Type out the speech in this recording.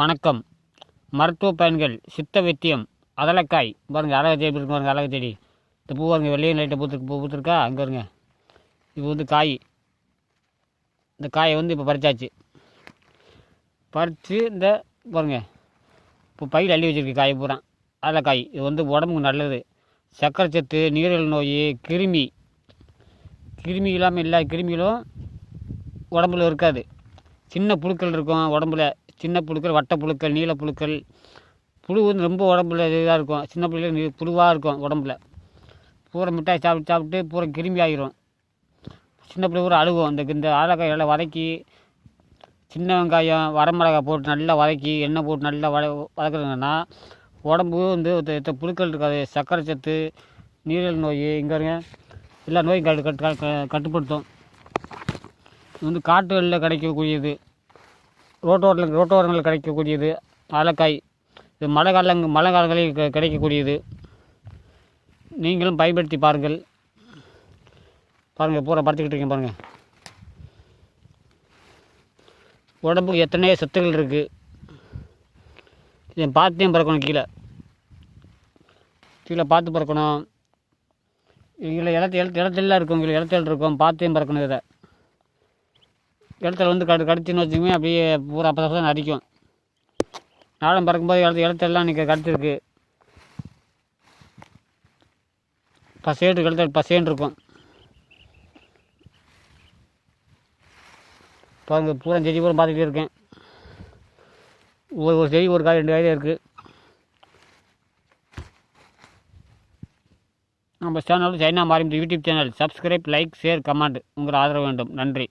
வணக்கம். மருத்துவ பயன்கள் சித்த வைத்தியம் அதலக்காய். பாருங்கள் அழகு செடி இருக்கு பாருங்கள் அழகு செடி இந்த பூ பாருங்க வெள்ளையும் லைட்டை பூத்து பூ பூத்துருக்கா? அங்கே வருங்க இது வந்து காய். இந்த காயை வந்து இப்போ பறிச்சாச்சு. பறித்து இந்த பாருங்க. இப்போ பையில் அள்ளி வச்சுருக்கு காய் பூரா. அதலக்காய். இது வந்து உடம்புக்கு நல்லது. சர்க்கரை சத்து நீரிழிவு நோய் கிருமி. கிருமி இல்லாமல் எல்லா கிருமிகளும் உடம்புல இருக்காது. சின்ன புழுக்கள் இருக்கும் உடம்புல. சின்ன புழுக்கள் வட்ட புழுக்கள் நீல புழுக்கள். புழு வந்து ரொம்ப உடம்புல இதாக இருக்கும். சின்ன பிள்ளைங்க புழுவாக இருக்கும் உடம்புல. பூரா மிட்டாய் சாப்பிட்டு சாப்பிட்டு பூரா கிருமி ஆகிரும் சின்ன பிள்ளை பூரா அழுகும். இந்த இந்த ஆலக்காய் நல்லா வதக்கி சின்ன வெங்காயம் வரமிளகாய் போட்டு நல்லா வதக்கி எண்ணெய் போட்டு நல்லா வத வதக்குறதுன்னா உடம்பு வந்து புழுக்கள் இருக்காது. சர்க்கரை சத்து நீரிழிவு நோய் இங்கே இருங்க எல்லா நோயும் கட்டு கட்டு கட்டு- கட்டுப்படுத்தும். இது வந்து காட்டுகளில் கிடைக்கக்கூடியது. ரோட்டோரில் ரோட்டோரங்களில் கிடைக்கக்கூடியது. வாழைக்காய் இது மழை காலங்க மழை காலங்களில் க கிடைக்கக்கூடியது. நீங்களும் பயன்படுத்தி பாருங்கள். பாருங்கள் பூரா படுத்துக்கிட்டு இருக்கீங்க பாருங்கள் உடம்புக்கு எத்தனையோ சத்துக்கள் இருக்குது இதை பார்த்தையும் பறக்கணும் கீழே. கீழே பார்த்து பறக்கணும். இதில் இடத்து இடத்து இடத்துலாம் இருக்கும். இதில் இடத்துல இருக்கும். பார்த்தையும் பறக்கணும் இதை. இடத்துல வந்து கடு கடிச்சுன்னு வச்சுக்கோங்க அப்படியே பூரா அப்போ தான் அடிக்கும். நாடம் பறக்கும்போது இடத்து இடத்தெல்லாம் இன்றைக்கி கடிச்சிருக்கு. பசேட்டு கழுத்த பசேன்னு இருக்கும். பாருங்க பூரா செடி பூரா பார்த்துக்கிட்டே இருக்கேன். ஒரு ஒரு செடி ஒரு காய் ரெண்டு காய் இருக்குது நம்ம சேனல் சைனா மாறி YouTube channel subscribe like share comment உங்கள் ஆதரவு வேண்டும். நன்றி.